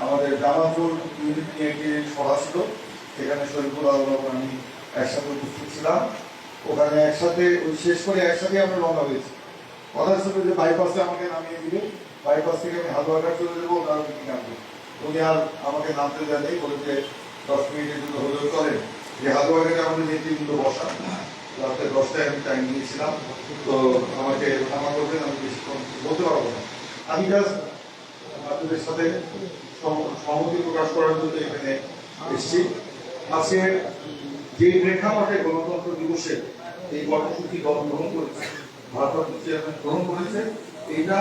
আমাদের ওখানে একসাথে শেষ করে একসাথে আমরা রওনা হয়েছি। যে বাইপাসে আমাকে নামিয়ে দিবে। বাইপাস থেকে আমি হালুয়াঘাট চলে যাব, ওনার মিটিং নামবে উনি আর আমাকে নামতে দেন বলে যে দশ মিনিটের জন্য হলেও চলে। যে হালুয়াঘাটে আমাদের নেতৃবৃন্দ বসা রাতে দশটায় আমি টাইম নিয়েছিলাম। তো আমাকে ক্ষমা করবেন আমি বেশিক্ষণ বলতে পারব না। আমি জাস্ট আপনাদের সাথে সহমতি প্রকাশ করার জন্য এখানে এসেছি। আজকে যে প্রেক্ষাপটে গণতন্ত্র দিবসে এই কর্মসূচি গ্রহণ করেছে ভারপ্রাপ্ত চেয়ারম্যান গ্রহণ করেছে, এইটা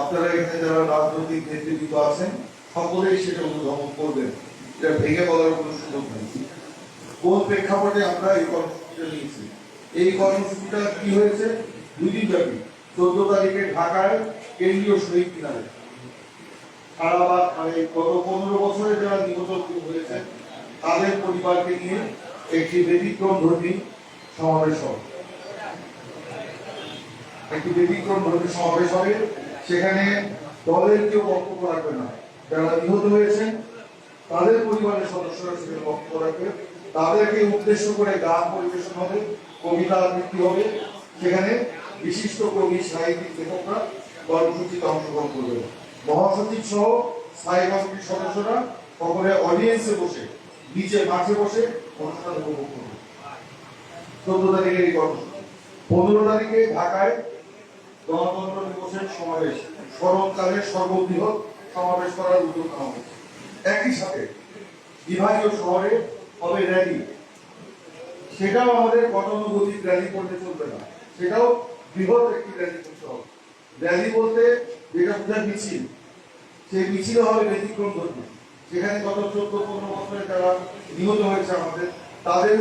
আপনারা এখানে যারা রাজনৈতিক নেতৃত্ব আছেন, সকলেই সেটা অনুধাবন করবেন। এটা ভেঙে বলার কোনো সুযোগ নেই। কোন প্রেক্ষাপটে আমরা এই এই কর্মসূচিটা কি হয়েছে? দুই দিন ব্যাপী। চোদ্দ তারিখে ঢাকায় কেন্দ্রীয় শহীদ মিনারে। মানে গত পনেরো বছরে যারা নিহত হয়েছে, তাদের পরিবারকে নিয়ে একটি ব্যতিক্রম ধর্মী সমাবেশ হবে। একটি ব্যতিক্রম ধর্মী সমাবেশ হবে। সেখানে দলের কেউ বক্তব্য রাখবে না। যারা নিহত হয়েছেন, তাদের পরিবারের সদস্যরা সেখানে বক্তব্য রাখবে। তাদেরকে উদ্দেশ্য করে গান পরিবেশন হবে, কবিতা আবৃত্তি হবে। সেখানে বিশিষ্ট কবি, সাহিত্যিক, লেখকরা কর্মসূচিতে অংশগ্রহণ করবে মহাসচিব সহ স্থায়ী কমিটির সদস্যরা সকলে অডিয়েন্সে বসে, নিচে মাঠে বসে অনুষ্ঠান উপভোগ করবে চোদ্দ তারিখের এই কর্মসূচি। পনেরো তারিখে ঢাকায় গণতন্ত্র দিবসের সমাবেশ স্মরণকালের সর্ববৃহৎ সমাবেশ করার উদ্যোগ নেওয়া হয়েছে। একই সাথে বিভাগীয় শহরে হবে র্যালি সেটাও আমাদের গতানুগতিক র্যালি করতে চলবে না। সেটাও বৃহৎ একটি র্যালি করতে হবে। র্যালি বলতে যেটা বোঝায় মিছিল, সেই মিছিল হবে ব্যতিক্রম ধর্মী। সেখানে গত চোদ্দ, পনেরো বছরে যারা নিহত হয়েছে আমাদের, তাদের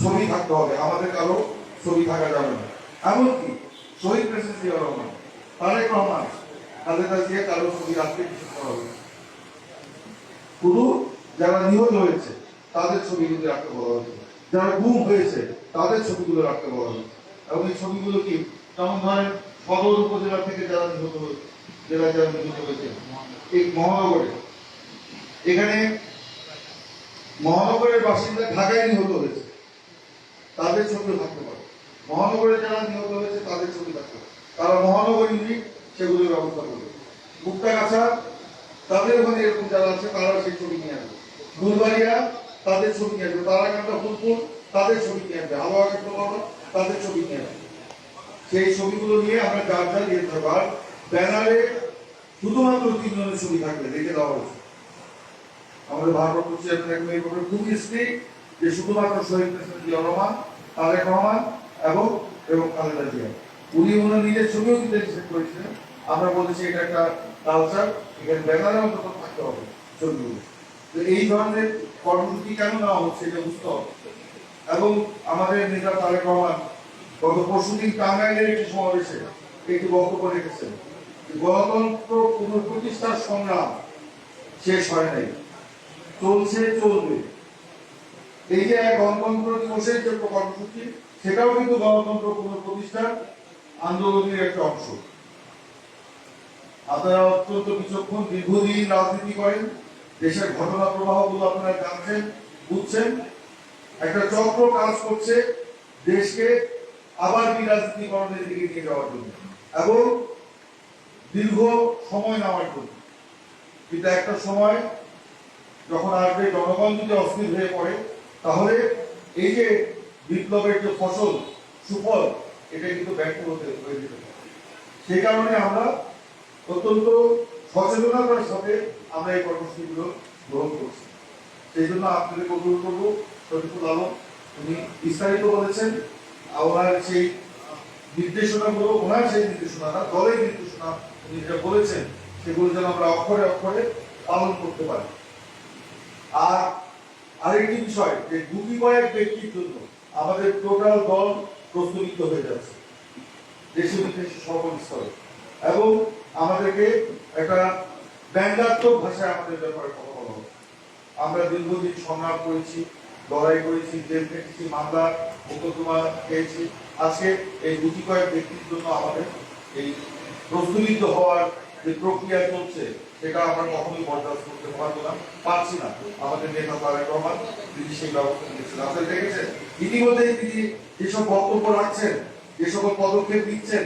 ছবি থাকতে হবে। আমাদের কারও ছবি থাকা যাবে না। এমনকি শহীদ প্রেসিডেন্ট জিয়া রহমান, তারেক রহমান, খালেদা জিয়া কারও ছবি রাখতে নিষেধ করা হয়েছে। শুধু যারা নিহত হয়েছে তাদের ছবিগুলো রাখতে বলা হয়েছে। যারা গুম হয়েছে তাদের ছবিগুলো রাখতে বলা হয়েছে। এবং এই ছবিগুলো কি যেমন ধরেন সদর উপজেলা থেকে যারা নিহত হয়েছে জেলায় যারা নিহত হয়েছে এই মহানগরে। এখানে মহানগরের বাসিন্দা ঢাকায় নিহত হয়েছে তাদের ছবিও থাকতে পারে। মহানগরে যারা নিহত হয়েছে তাদের ছবি থাকতে পারে। তারা মহানগর ইউনিট সেগুলোর ব্যবস্থা করবে। মুক্তাগাছা তাদের ওখানে এরকম যারা আছে তারা সেই ছবি নিয়ে আসবে। ফুলবাড়িয়া তাদের ছবি নিয়ে আসবে তারাকান্দা ফুলপুর তাদের ছবি নিয়ে আসবে হাওয়া কেন্দ্র তাদের ছবি নিয়ে আসবে সেই ছবিগুলো নিয়ে আমরা যার যার ইয়ে থাকব আর ব্যানারে শুধুমাত্র তিনজনের ছবি থাকবে রেখে দেওয়া উচিত আমাদের ভারপ্রাপ্ত চেয়ারম্যান এই ব্যাপারে খুবই স্থির যে শুধুমাত্র শহীদ প্রেসিডেন্ট জিয়া রহমান, তারেক রহমান এবং এবং খালেদা জিয়া। উনি ওনার নিজের ছবিও দিতে নিষেধ করেছিলেন। আমরা বলেছি এটা একটা কালচার এখানে ব্যানারে অন্তত থাকতে হবে ছবিগুলো। এই ধরনের কর্মসূচি কেন নেওয়া হচ্ছে এটা বুঝতে হবে। এবং আমাদের নেতা তারেক রহমান গত পরশুদিন টাঙ্গাইলের একটি সমাবেশে একটি বক্তব্য রেখেছেন গণতন্ত্র পুনঃপ্রতিষ্ঠার সংগ্রাম শেষ হয় নাই, চলছে, চলবে। এই যে গণতন্ত্র দিবসের যে কর্মসূচি, সেটাও কিন্তু গণতন্ত্র পুনঃপ্রতিষ্ঠার আন্দোলনের একটা অংশ। আপনারা অত্যন্ত বিচক্ষণ, দীর্ঘদিন রাজনীতি করেন দেশের ঘটনা প্রবাহগুলো আপনারা জানছেন, বুঝছেন। একটা চক্র কাজ করছে দেশকে আবার বিরাজনীতিকরণের দিকে নিয়ে যাওয়ার জন্য এবং দীর্ঘ সময় নেওয়ার জন্য। কিন্তু একটা সময় যখন আসবে, জনগণ যদি অস্থির হয়ে পড়ে, তাহলে এই যে বিপ্লবের যে ফসল, সুফল, এটা কিন্তু ব্যর্থ হতে হয়ে যেতে পারে। সেই কারণে আমরা অত্যন্ত সচেতনতার সাথে আমরা এই কর্মসূচিগুলো গ্রহণ করছি। সেই জন্য আপনাদের অনুরোধ করব শরীফুল আলম উনি বিস্তারিত বলেছেন। ওনার সেই নির্দেশনাগুলো, ওনার সেই নির্দেশনা না দলের নির্দেশনা উনি যেটা বলেছেন, সেগুলো যেন আমরা অক্ষরে অক্ষরে পালন করতে পারি। আর আরেকটি বিষয়, যে গুটি কয়েক ব্যক্তির জন্য আমাদের টোটাল দল প্রস্তুত হয়ে যাচ্ছে। দেশে বিদেশে সকল স্তরে এবং আমাদেরকে একটা ব্যঙ্গাত্মক ভাষায় আমাদের ব্যাপারে কথা বলা হবে আমরা দীর্ঘদিন সংগ্রাম করেছি, লড়াই করেছি, জেল খেটেছি, মামলা, মোকদ্দমা খেয়েছি। আজকে এই গুটি কয়েক ব্যক্তির জন্য আমাদের এই প্রস্তুবিদ্ধ হওয়ার যে প্রক্রিয়া চলছে, সেটা আমরা কখনোই বরদাস্ত করতে পারব না, পারছি না। আমাদের নেতা তারেক রহমান, তিনি সেই ব্যবস্থা নিয়েছেন। আপনারা দেখেছেন? ইতিমধ্যে তিনি যেসব বক্তব্য রাখছেন যে সকল পদক্ষেপ নিচ্ছেন